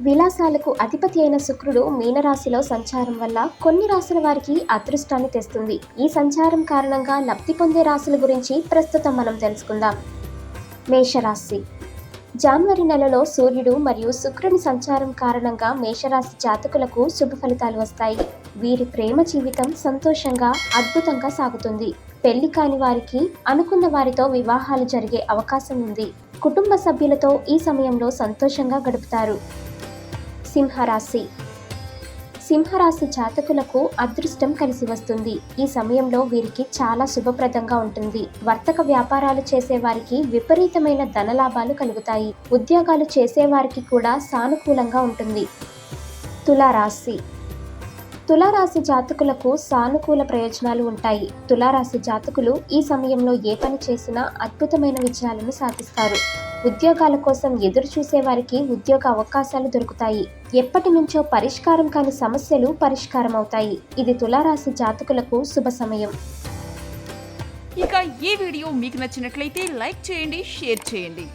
విలాసాలకు అధిపతి అయిన శుక్రుడు మీనరాశిలో సంచారం వల్ల కొన్ని రాశుల వారికి అదృష్టాన్ని తెస్తుంది. ఈ సంచారం కారణంగా లబ్ధి పొందే రాశుల గురించి ప్రస్తుతం మనం తెలుసుకుందాం. మేషరాశి. జనవరి నెలలో సూర్యుడు మరియు శుక్రుని సంచారం కారణంగా మేషరాశి జాతకులకు శుభ ఫలితాలు వస్తాయి. వీరి ప్రేమ జీవితం సంతోషంగా అద్భుతంగా సాగుతుంది. పెళ్ళి కాని వారికి అనుకున్న వారితో వివాహాలు జరిగే అవకాశం ఉంది. కుటుంబ సభ్యులతో ఈ సమయంలో సంతోషంగా గడుపుతారు. సింహరాశి. సింహరాశి జాతకులకు అదృష్టం కలిసి వస్తుంది. ఈ సమయంలో వీరికి చాలా శుభప్రదంగా ఉంటుంది. వర్తక వ్యాపారాలు చేసే వారికి విపరీతమైన ధనలాభాలు కలుగుతాయి. ఉద్యోగాలు చేసేవారికి కూడా సానుకూలంగా ఉంటుంది. తులారాశి. తులారాశి జాతకులకు సానుకూల ప్రయోజనాలు ఉంటాయి. తులారాశి జాతకులు ఈ సమయంలో ఏ పని చేసినా అద్భుతమైన విజయాలను సాధిస్తారు. ఉద్యోగాల కోసం ఎదురు చూసే వారికి ఉద్యోగ అవకాశాలు దొరుకుతాయి. ఎప్పటి నుంచో పరిష్కారం కాని సమస్యలు పరిష్కారం అవుతాయి. ఇది తులారాశి జాతకులకు శుభ సమయం. ఇక ఈ వీడియో మీకు నచ్చినట్లయితే లైక్ చేయండి షేర్ చేయండి.